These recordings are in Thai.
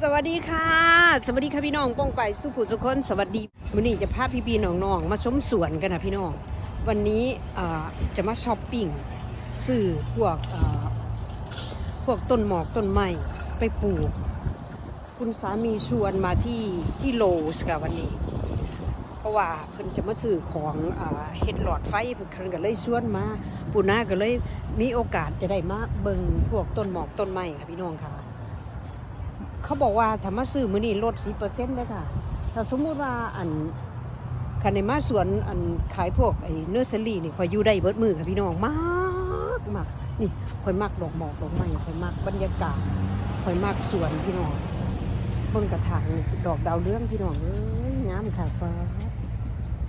สวัสดีค่ะ สวัสดีค่ะพี่น้องป้องไปสุขุสุขคนสวัสดีวันนี้จะพาพี่พี่น้องๆมาชมสวนกันนะพี่น้อง วันนี้จะมาช้อปปิ้งซื้อพวกพวกต้นหมอกต้นไม้ไปปลูก คุณสามีชวนมาที่ที่โลสค่ะวันนี้ เพราะว่าเพิ่นจะมาซื้อของเห็ดหลอดไฟเพิ่นก็เลยชวนมาปูนาก็เลยมีโอกาสจะได้มาเบิ่งพวกต้นหมอกต้นไม้ค่ะพี่น้องค่ะ เขาบอกว่าถ้ามาซื้อมื้อนี้ลดสิเปอร์เซ็นต์เลยค่ะ ถ้าสมมุติว่าอันคันในมาสวนอันขายพวกไอ้เนอร์เซอรี่นี่คอยอยู่ได้เบิดมือค่ะพี่น้องมากมากนี่คอยมักดอกหมอกดอกไม้คอยมักบรรยากาศคอยมักสวนพี่น้องเบิ่งกระถางดอกดาวเรืองพี่น้องเอ้ยงามค่ะฟ้า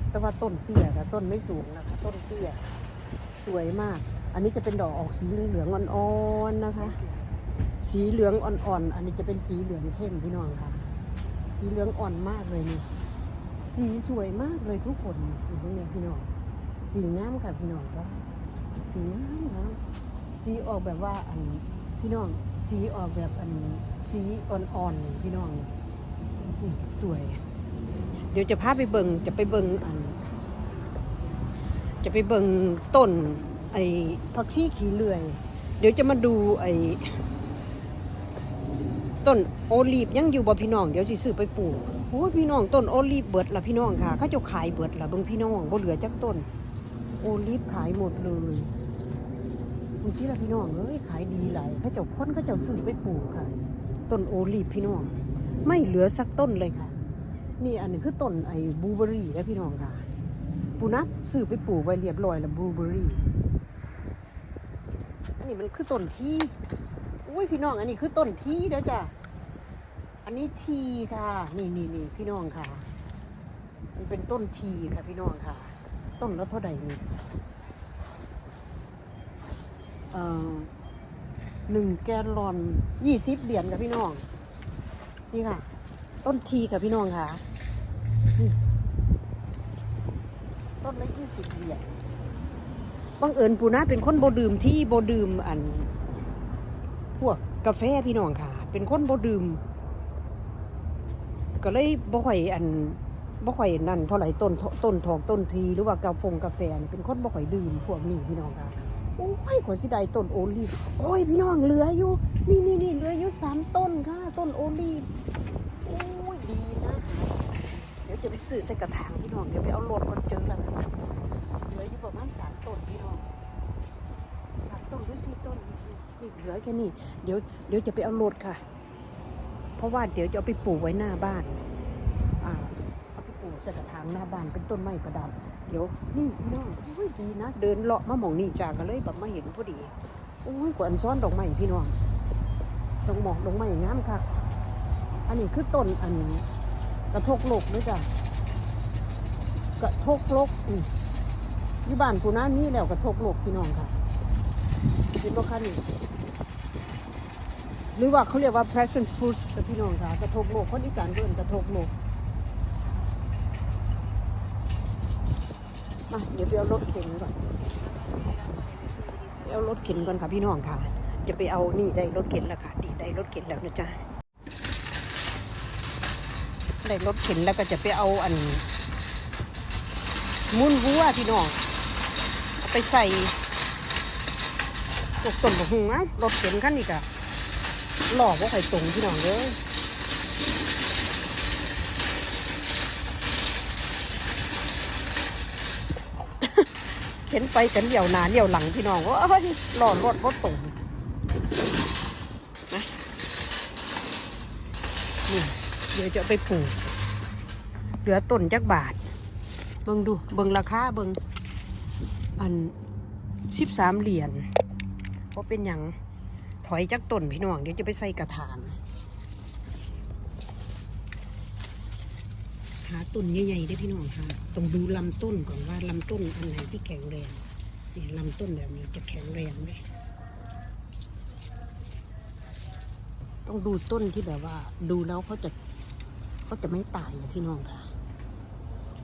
แต่ว่าต้นเตี้ยค่ะต้นไม่สูงนะคะต้นเตี้ยสวยมาก อันนี้จะเป็นดอกออกสีเหลืองอ่อนๆนะคะ สีเหลืองอ่อนๆ อันนี้จะเป็นสีเหลืองเข้มพี่น้องค่ะ สีเหลืองอ่อนมากเลยนี่ สีสวยมากเลยทุกคนอยู่ตรงนี้พี่น้อง สีงามค่ะพี่น้องก็สีงามนะสีออกแบบว่าอันพี่น้อง สีออกแบบอันสีอ่อนๆนี่พี่น้องสวย เดี๋ยวจะพาไปเบิงจะไปเบิงอัน จะไปเบิงต้น ไอ้ผักชีขี้เลื่อย เดี๋ยวจะมาดูไอ้ ต้นโอลีฟยังอยู่บ่พี่น้องเดี๋ยวสิซื้อไปปลูกโอ้พี่น้องต้นโอลีฟเบิดละพี่น้องค่ะเขาจะขายเบิดละเบิ่งพี่น้องบ่เหลือจักต้น โอลีฟขายหมดเลยบางทีละพี่น้องเอ้ยขายดีหลายเขาเจ้าคนเขาเจ้าซื้อไปปลูกค่ะ ต้นโอลีฟพี่น้อง ไม่เหลือสักต้นเลยค่ะ นี่อันนี้คือต้นไอ้บลูเบอรี่นะพี่น้องค่ะปูนับซื้อไปปลูกไว้เรียบร้อยแล้วบลูเบอร์รี่อันนี้มันคือต้นที่ อุ้ยพี่น้องอันนี้คือต้นทีเด้อจ้ะ อันนี้ทีค่ะ นี่นี่นี่พี่น้องค่ะ มันเป็นต้นทีค่ะพี่น้องค่ะ ต้นแล้วเท่าไหร่นี่เอ่อหนึ่งแกลลอนยี่สิบเหรียญค่ะพี่น้อง นี่ค่ะ ต้นทีค่ะพี่น้องค่ะ ต้นละยี่สิบเหรียญบังเอิญปูนาเป็นคนโบดื่มที่โบดื่มอัน กาแฟพี่น้องค่ะ เป็นคนโบดื่ม ก็เลยบ่ค่อยอันบ่ค่อยนั่นเท่าไหร่ต้นต้นทองต้นทีหรือว่ากาฟงกาแฟนี่เป็นคนบ่ค่อยดื่มพวกนี้พี่น้องค่ะโอ้ยกว่าสิได้ต้นโอลีโอ้ยพี่น้องเหลืออยู่ นี่นี่นี่เหลืออยู่สามต้นค่ะต้นโอลีโอ้ยดีนะเดี๋ยวจะไปซื้อใส่กระถางพี่น้องเดี๋ยวไปเอารถก่อนเจอแล้วนะเหลืออยู่ประมาณสามต้นพี่น้องสามต้นหรือสี่ต้น เหลือแค่นี้เดี๋ยวเดี๋ยวจะไปเอารถค่ะ เพราะว่าเดี๋ยวจะเอาไปปลูกไว้หน้าบ้าน อ่าเอาไปปลูกใส่กระถางหน้าบ้านเป็นต้นไม้ประดับ เดี๋ยวนี่พี่น้องโอ้ยดีนะ เดินเลาะมาหมองนี่จากกันเลยแบบมาเห็นพอดีโอ้ยกว่าอันซ้อนดอกไม้พี่น้องดอกหมอกดอกไม้งามค่ะอันนี้คือต้นอันนี้กระทกโลกด้วยจ้ะกระทกโลกอือยู่บ้านปูน้ามีแล้วกระทกโลกพี่น้องค่ะ เห็นบ่คะนี่หรือว่าเขาเรียกว่า passion fruit ค่ะพี่น้องค่ะ กระทบโลกคนอีสานเดินกระทบโลกมาเดี๋ยวไปเอารถเข็นก่อนไปเอารถเข็นก่อนค่ะพี่น้องค่ะ จะไปเอานี่ได้รถเข็นแล้วค่ะดีได้รถเข็นแล้วนะจ๊ะได้รถเข็นแล้วก็จะไปเอาอันมุนวัวพี่น้องเอาไปใส่ กต้นบกหุงอะรถเข็นคันนี้ก็หลอกว่าใครตรงพี่น้องเลยเข็นไปกันเดี่ยวหนาเดี่ยวหลังพี่น้องว่าหลอดรถรถตรงนะนี่เดี๋ยวจะเอาไปปลูก เหลือต้นจักบาท เบิ่งดู เบิ่งราคาเบิ่งอันสิบสามเหรียญเพ ราะเป็นอย่างถอยจากต้นพี่น้องเดี๋ยวจะไปใส่กระถางหาต้นใหญ่ๆได้พี่น้องค่ะต้องดูลำต้นก่อนว่าลำต้นอันไหนที่แข็งแรงนี่ลำต้นแบบนี้จะแข็งแรงไหมต้องดูต้นที่แบบว่า ดูแล้วเขาจะเขาจะไม่ตายอะพี่น้องค่ะ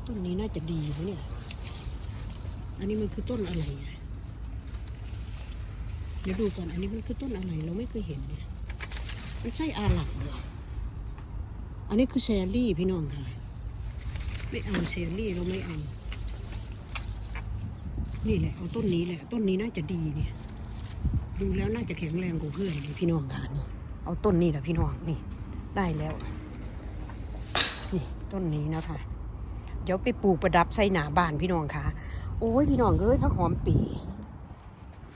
ต้นนี้น่าจะดีนะเนี่ย อันนี้มันคือต้นอะไรอะ เดี๋ยวดูก่อน อันนี้มันคือต้นอะไรเราไม่เคยเห็นเนี่ยมันใช่อาหรับเหรออันนี้คือเชอรี่พี่น้องค่ะ ไม่เอาเชอรี่เราไม่เอา นี่แหละเอาต้นนี้แหละ ต้นนี้น่าจะดีเนี่ย ดูแล้วน่าจะแข็งแรงกว่าเพื่อนเลยพี่น้องค่ะนี่ เอาต้นนี้แหละพี่น้องนี่ ได้แล้ว นี่ต้นนี้นะคะเดี๋ยวไปปลูกประดับใส่หนาบ้านพี่น้องค่ะ โอ้ยพี่น้องเอ้ยพักหอมปี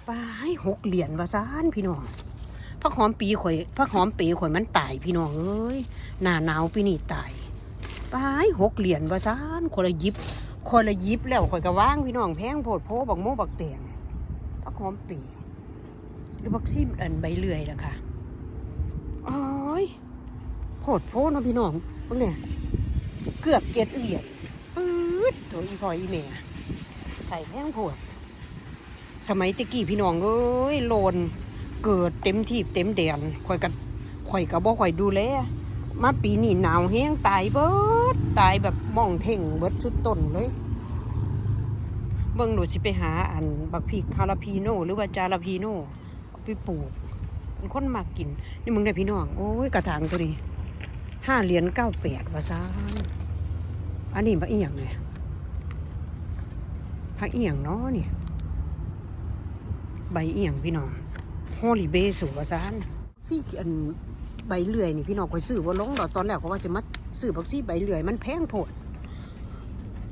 ปาให้หกเหรียญวาซานพี่น้องพักหอมปีข่อยพักหอมปีข่อยมันตายพี่น้องเอ้ยหน้าหนาวปีนี้ตายปาให้หกเหรียญวาซานคนละยิบคนละยิบแล้วข่อยก็ว่างพี่น้องแพงโพดโพบักโมบักเตียงพักหอมปีหรือบักซีมอันใบเลื่อยล่ะค่ะโอ้ยโพดโพเนาะพี่น้องพวกเนี่ยเกือบเจ็ดเหรียญปื๊ดโถอีพออีเมียไข่แห้งโพด สมัยตะกี้พี่น้องเอ้ยโลนเกิดเต็มที่เต็มแดนข่อยกับข่อยกับบ่ข่อยดูแลมาปีนี้หนาวแห้งตายเบิดตายแบบมองเท่งเบิดสุดต้นเลยเบิ่งหนูสิไปหาอันบักพริกฮาลาพีโนหรือว่าจาลาพีโนเอาไปปลูกมันคนมากกิน นี่มึงได้พี่น้อง โอ้ยกระถางตัวนี้ห้าเหรียญเก้าแปดว่าซานอันนี้พักอียงเลยพักอียงเนาะนี่ ใบเอียงพี่น้องฮอลิเบสูวาซานซี่อันใบเลื่อยนี่พี่น้องคอยซื้อว่าลงดอกตอนแรกเขาว่าจะมาซื้อบักซี่ใบเลื่อยมันแพงโพด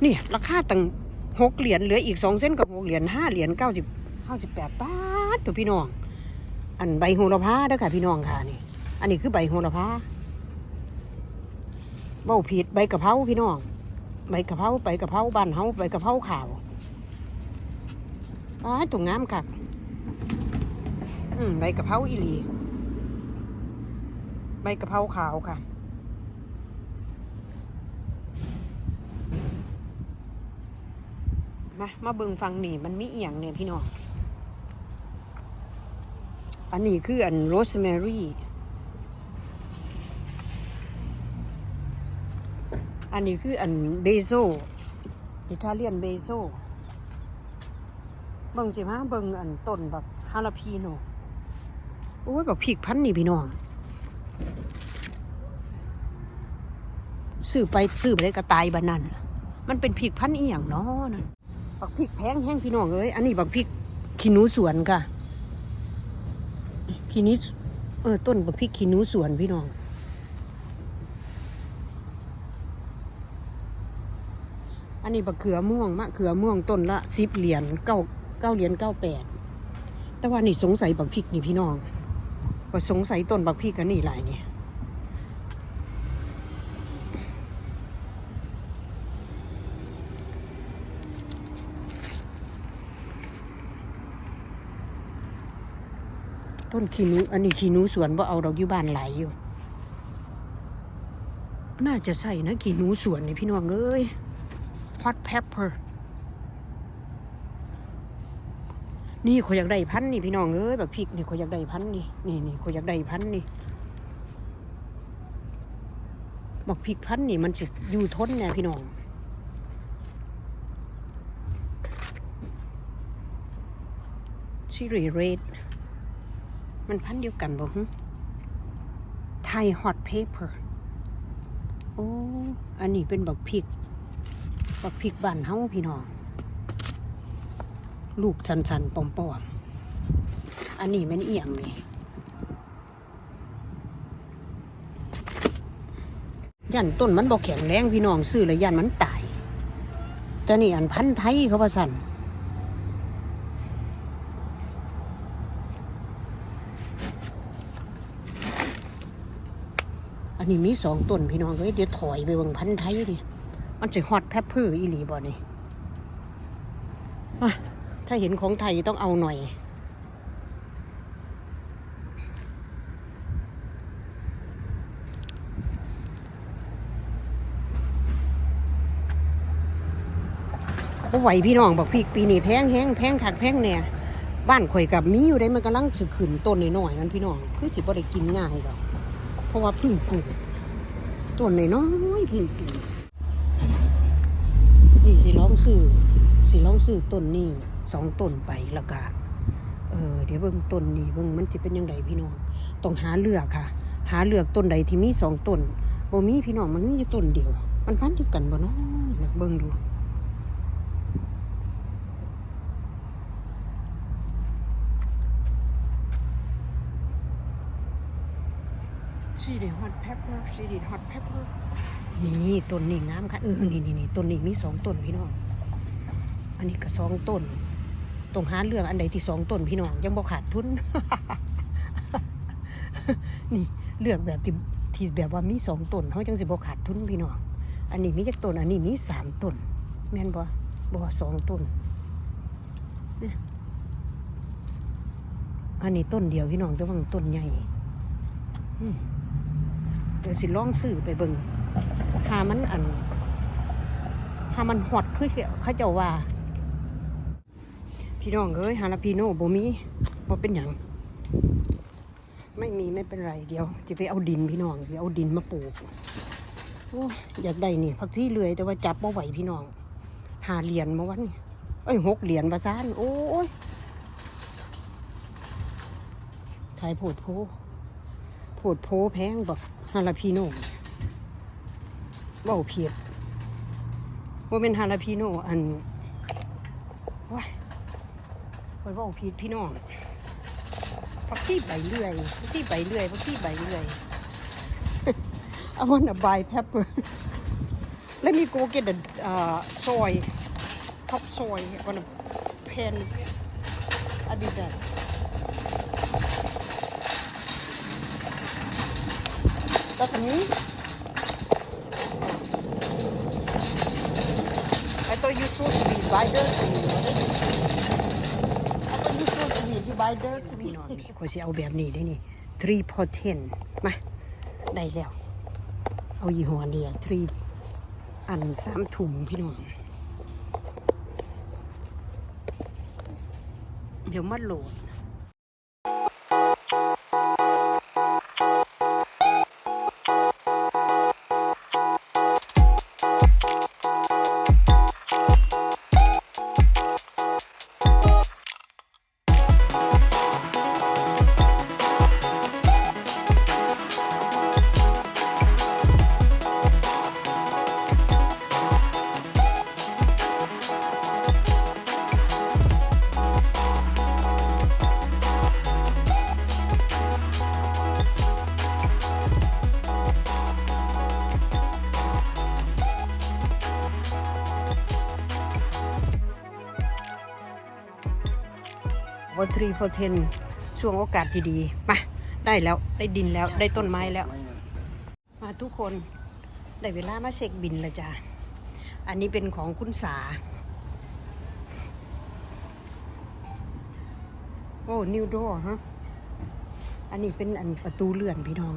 นี่ราคาตั้งหกเหรียญเหลืออีกสองเส้นกับหกเหรียญห้าเหรียญเก้าสิบเก้าสิบแปดบาทตัวพี่น้อง อันใบโหระพาเด้อค่ะพี่น้องค่ะนี่ อันนี้คือใบโหระพาเบ้าผิดใบกะเพราพี่น้องใบกะเพราใบกะเพราบ้านเฮาใบกะเพราขาวอ้าตัวงามคัก อืมใบกะเพราอีลี ใบกะเพราขาวค่ะ มา มาเบิ่งฟังนี่ มันมีเอียงเนี่ยพี่น้อง อันนี้คืออันโรสแมรี่ อันนี้คืออันเบโซ อิตาเลียนเบโซ เบิ่งจิมาเบิ่งอันต้นแบบฮาลาพีโน โอ้ยแบบพริกพันธุ์นี่พี่น้องซื้อไปซื้อไปได้กระตายบานนั่นมันเป็นพริกพันธุ์อีหยังเนาะนั่นบักพริกแพงแห้งพี่น้องเอ้ยอันนี้บักพริกขี้นูสวนค่ะขี้นี้เออต้นบักพริกขี้นูสวนพี่น้องอันนี้บักเขือม่วงมะเขือม่วงต้นละสิบเหรียญเก้าเก้าเหรียญเก้าแปดแต่ว่านี่สงสัยบักพริกนี่พี่น้อง ว่าสงสัยต้นบักพริกกันนี่หลายเนี่ยต้นขีนูอันนี้ขีนูสวนว่าเอาดอกอยู่บ้านไหลอยู่ น่าจะใส่นะขีนูสวนนี่พี่น้องเอ้ย hot pepper นี่ขอยอยากได้พันธ์นี่พี่น้องเอ้ยแบบพริกนี่ขอยอยากได้พันธ์นี่นี่นี่ขอยอยากได้พันธ์นี่บักพริกพันธ์นี่มันจะอยู่ทนแน่พี่น้องชิริเรดมันพันธ์เดียวกันบ่ฮึไทย hot pepper โอ้อันนี้เป็นบักพริกบักพริกบ้านเฮาพี่น้อง ลูกสันๆปอมๆ อันนี้มันเอียงนี่ยันต้นมันบอกแข็งแรงพี่น้องซื้อแล้วยันมันตายแต่นี่อันพันธุ์ไทยเขาว่าสันอันนี้มีสองต้นพี่น้องเอ้ยเดี๋ยวถอยไปเบิ่งพันธุ์ไทยดิมันจะฮอตแพปเปอร์อีหลีบ่นี่อะ ถ้าเห็นของไทยต้องเอาหน่อย เขาไหวพี่น้องบอกพี่ปีนี้แพงแห้งแพงคักแพงเนี่ยบ้านข่อยกับมีอยู่ได้มันกำลังจะขึ้นต้นหน่อยๆกันพี่น้องคือสิบ่ได้กินง่ายหรอกเพราะว่าพึ่งปลูกต้นน้อยๆพึ่งปลูกนี่สิลองซื้อสิลองซื้อต้นนี้ สองต้นไปแล้วก็เออเดี๋ยวเบิ่งต้นนี้เบิ่งมันจะเป็นยังไงพี่น้องต้องหาเลือกค่ะ หาเลือกต้นใดที่มีสองต้นบ่มีพี่น้องมันมีอยู่ต้นเดียว มันพันธุ์เดียวกันบ่เนาะเบิ่งดูซีดีฮอตเพปเปอร์ซีดีฮอตเพปเปอร์นี่ต้นนี้งามค่ะเออนี่นี่นี่ต้นนี้มีสองต้นพี่น้องอันนี้ก็สองต้น ตรงหาเรื่องอันใดที่สองต้นพี่น้องยังบ่ขาดทุน นี่เลือกแบบที่ที่แบบว่ามีสองต้นเขาจังสิบ่ขาดทุนพี่น้องอันนี้มีจักต้นอันนี้มีสามต้นแม่นบ่บ่สองต้นอันนี้ต้นเดียวพี่น้องแต่ว่าต้นใหญ่เดี๋ยวสิลองซื้อไปเบิ่งหามันอันหามันฮอดคือเขาเจ้าว่า พี่น้องเอ้ยฮาลาปีโน่บ่มีบ่เป็นหยังไม่มีไม่เป็นไรเดี๋ยวจะไปเอาดินพี่น้องเดี๋ยวเอาดินมาปลูกโอ้ยอยากได้นี่ผักชีเลื่อยแต่ว่าจับบ่ไหวพี่น้องหาเหรียญมาวันนี้เอ้ยหกเหรียญประสานโอ้ยขายโผดโพโผดโพแพงบอกฮาลาพีโน่เบาเพียดว่าเป็นฮาลาพีโน่อันว้าย อยเบาผิดพี่น้องพักที่ใบเลื่อยพักที่ใบเลื่อยพักที่ใบเลื่อย I want to buy pepper let me go get the uh, soy top soy I want to pan I did that that's me I thought you supposed to be wider than me เอาไปยูโซสวีทอยู่ บายเดอพี่น้องนี่ขอยสิเอาแบบนี้ได้นี่3 for 10มาได้แล้ว เอายี่ห้อนี้3อันสามถุงพี่น้องเดี๋ยวมาโหลด วันทรีโฟเทนช่วงโอกาสดีๆมาได้แล้วได้ดินแล้วได้ต้นไม้แล้ว มาทุกคนได้เวลามาเช็คบินล้วจ้ะอันนี้เป็นของคุณสา โอ้นิวโดฮะอันนี้เป็นอันประตูเลื่อนพี่น้อง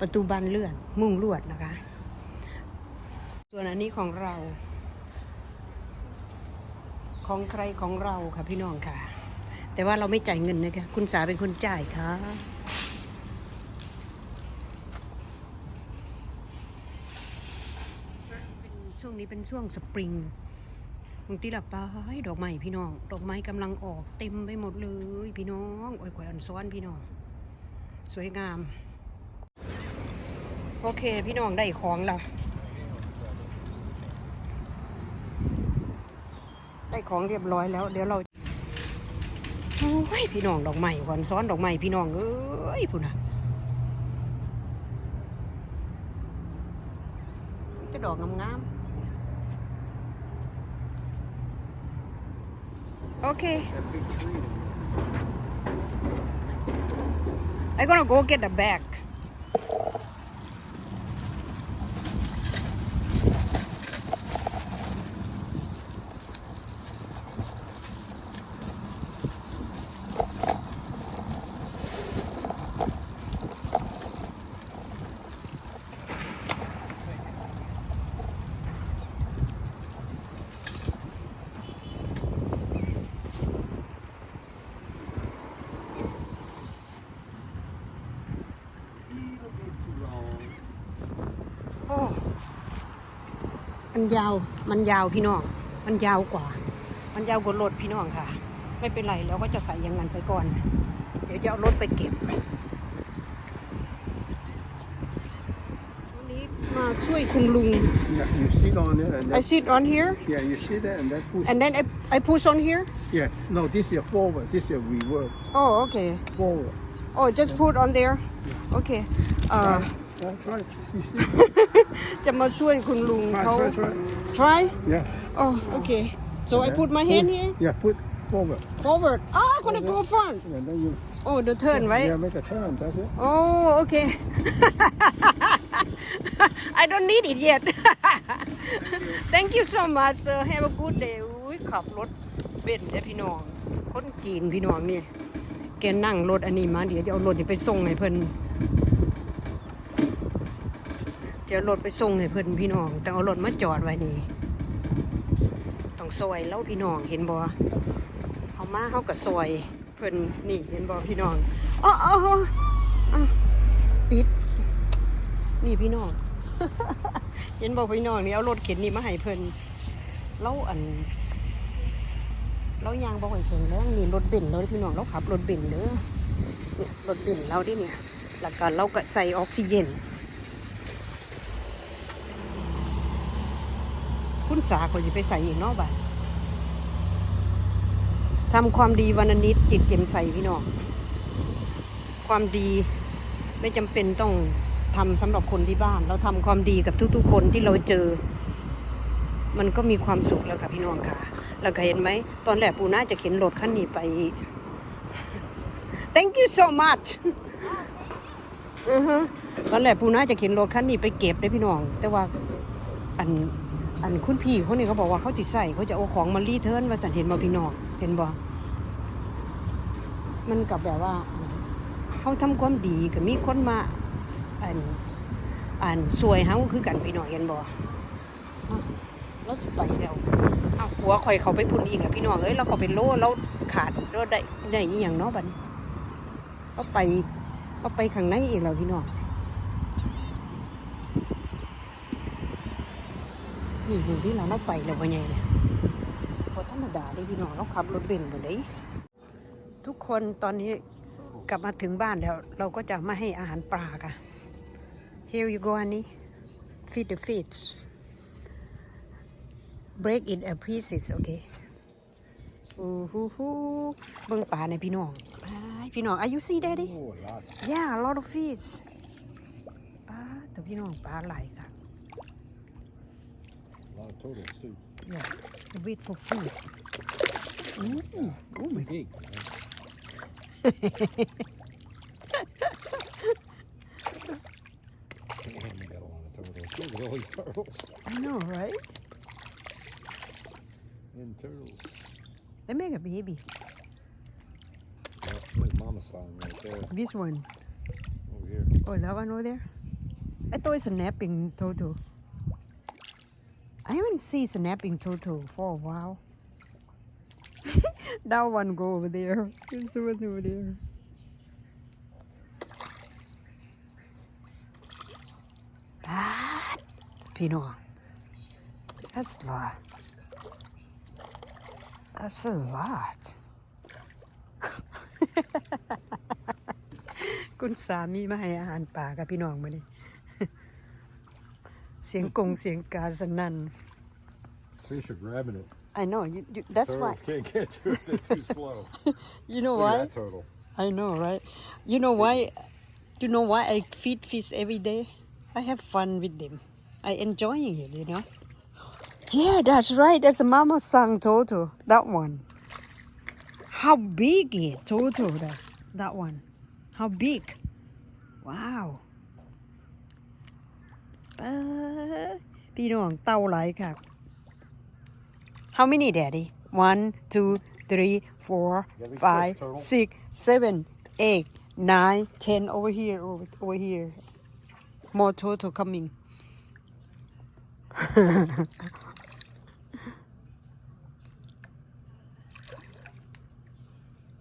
ประตูบานเลื่อน มุ้งลวดนะคะ ส่วนอันนี้ของเรา ของใครของเราค่ะพี่น้องค่ะ แต่ว่าเราไม่จ่ายเงินนะคะคุณสาเป็นคนจ่ายค่ะ ช่วงนี้เป็นช่วงสปริงบางทีหลับไปดอกไม้พี่น้อง ดอกไม้กำลังออกเต็มไปหมดเลยพี่น้องโอ้ยขวยอันซ้อนพี่น้อง สวยงาม โอเคพี่น้องได้ของแล้วได้ของเรียบร้อยแล้ว เดี๋ยวเรา ยพี่น้องดอกไม้ก่อนซ้อนดอกไม้พี่น้องเอ้ยพุ่นน่ะมีแต่ดอกงามๆโอเค I gonna go get the bag โอ้มันยาว มันยาวพี่น้อง มันยาวกว่า มันยาวกว่ารถพี่น้องค่ะ ไม่เป็นไรเราก็จะใส่อย่างนั้นไปก่อน เดี๋ยวจะเอารถไปเก็บช่วงนี้มาช่วยคุณลุง Yeah, you sit on it and I then, sit on here yeah, you sit there and then push. and then I I push on here yeah, no, this is forward. This is reverse. oh okay Forward. oh just put on there okay เอ่อ Yeah, try. See, see. จะมาช่วยคุณลุง Try, เขา try, try. try Yeah. oh okay so I put my hand here Yeah, put forward. forward ah I'm gonna go front And then you. โอ้เดี๋ยว turn ไว้ Yeah, make a turn. That's it. Oh, okay. I don't need it yet. Thank you so much, sir. Have a good day. อุ้ยขับรถเบนซ์เด้อพี่น้องคนจีนพี่น้องนี่แกนั่งรถอันนี้มาเดี๋ยวจะเอารถนี่ไปส่งให้เพิ่น จะรถไปส่งให้เพิ่อนพี่น้อง แต่เอารถมาจอดไว้นี่ต้องซอยแล้วพี่น้องเห็นบ่เอามาเฮาก็ซอยเพิ่อนนี่เห็นบ่พี่น้องอ๋ออ๋อปิด นี่พี่น้องเห็นบอกพี่น้องนี่เอารถเข็นนี่มาให้เพิ่อนเราอันเรายางบอกให้เพิ่นแล้วนี่รถเบนเราเด้อพี่น้องเราขับรถเบนซ์เด้อเนี่ยรถเบนเราดิเนี่ยแล้วก็เราก็ใส่ออกซิเจน คุณสาเขาจะไปใส่อีกเนอกบ้านทำความดีวันนิดจิตเจ็มใส่พี่น้องความดีไม่จำเป็นต้องทำสำหรับคนที่บ้าน เราทำความดีกับทุก ๆ คนที่เราเจอ มันก็มีความสุขแล้วค่ะพี่น้องค่ะ แล้วก็เห็นไหม ตอนแรกปูน่าจะเข็นรถคันนี้ไป thank you so much ตอนแรกปูน่าจะเข็นรถคันนี้ไปเก็บได้พี่น้อง แต่ว่าอัน อันคุณพี่คนนี้เขาบอกว่าเขาจิใส่เขาจะเอาของมารีเทิร์นว่าจันเห็นบ่พี่น้องเห็นบ่มันกับแบบว่าเขาทำความดีก็มีคนมาอันอันสวยเฮาคือกันพี่น้องเห็นบ่เราสิไปแล้วอาหัวข่อยเขาไปพุ่นอีกแล้วพี่น้องเอ้ยเราเขาเป็นโลเราขาดเราได้ได้อีหยังเนาะบัดเราไปเราไปข้างในอีกแล้วพี่น้อง นี่อยู่ที่เราเราไปแล้วว่าไงเนี่ยบ่ธรรมดาเลยพี่น้องเราขับรถเบนซ์บ่ได้ทุกคนตอนนี้กลับมาถึงบ้านแล้ว เราก็จะมาให้อาหารปลาค่ะ Here you go honey feed the fish break it a pieces okay อู้หูหูเบิ่งปลาในอยพี่น้องไปพี่น้องอายุซีได้ดิ Oh, a lot. yeah a lot of fish ปลาแต่พี่น้องปลาไหลค่ะ A lot of turtles too. yeah wait for food อู้อู้ my Big. Damn, we got a lot of turtles. Look at all these turtles. I know right And turtles. they make a baby Yeah, there's Mama sign right there. this one Over here. Oh, that one over there? I thought it's a napping turtle. I haven't seen snapping turtle for a while. that one go over there. There's the one over there. Ah, พี่น้อง That's a lot. That's a lot. คุณสามีมาให้อาหารป่ากับพี่น้องมานี่ เสียงกงเสียงกาสนั่น Fish are grabbing it. I know you, you, that's why Turtles can't get to it. They're too slow. you know Look why at that turtle. I know right you know why you know why I feed fish every day I have fun with them I enjoying it you know yeah that's right that's a mama sang toto that one how big it toto that's that one how big wow เอ้อ พี่น้องเต่าไหลายค่ะ How many daddy one two three four Yeah, we five close, turtle. six seven eight nine ten over here over, over here more total coming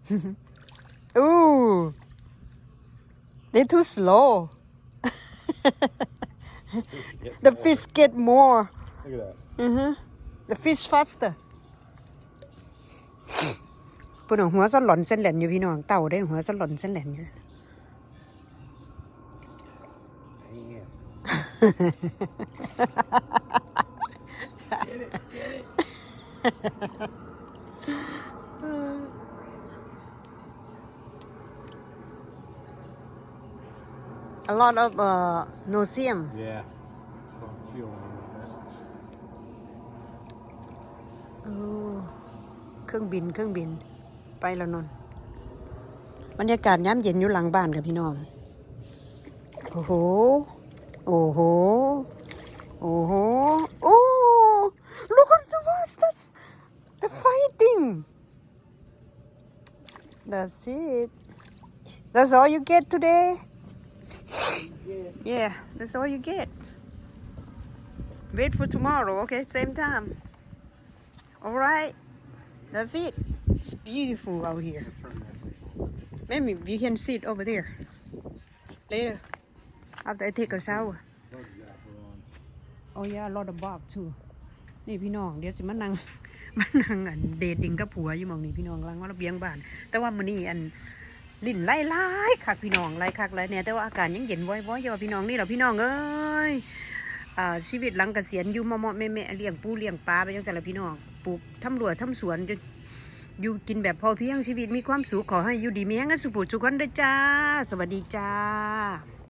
Ooh, they're too slow. Get The more. fish get more. Look at that. Mm-hmm. The fish faster. ปุ่นหัวสลอนเส้นแหลนอยู่พี่น้องเต่าได้หัวสลอนเส้นแหลนอยู่ Damn. A lot of uh, museum Yeah. Start feeling a little bit. เออเครื่องบินเครื่องบิน ไปแล้วนนท์บรรยากาศย้ำเย็นอยู่หลังบ้านกับพี่น้อง โอ้โห โอ้โห โอ้โห โอ้ look at the was that's the fighting that's it that's all you get today yeah that's all you get wait for tomorrow okay same time all right that's it it's beautiful out here maybe we can sit over there later after I take a shower Bug zapper on. โอ้ย a lot of bug too นี่พี่น้องเดี๋ยวสิมานั่งมานั่งอันเดทดิ้งกับผัวอยู่มองนี่พี่น้องกำลังว่าเระเบียงบ้าน แต่ว่ามื้อนี้อัน ลิ้นไล่ไล่คักพี่น้องไล่คักไล่เนี่ยแต่ว่าอากาศยังเย็นว้อยว้อยู่ว่าพี่น้องนี่เหรอพี่น้องเอ้ยชีวิตหลังเกษียณอยู่มอมอแม่แม่เลี้ยงปูเลี้ยงปลาไปยังซั่นล่ะพี่น้องปลูกทำรั้วทำสวนอยู่กินแบบพอเพียงชีวิตมีความสุขขอให้อยู่ดีมีแห้งกันสุขสุขคนด้อจ้า สวัสดีจ้า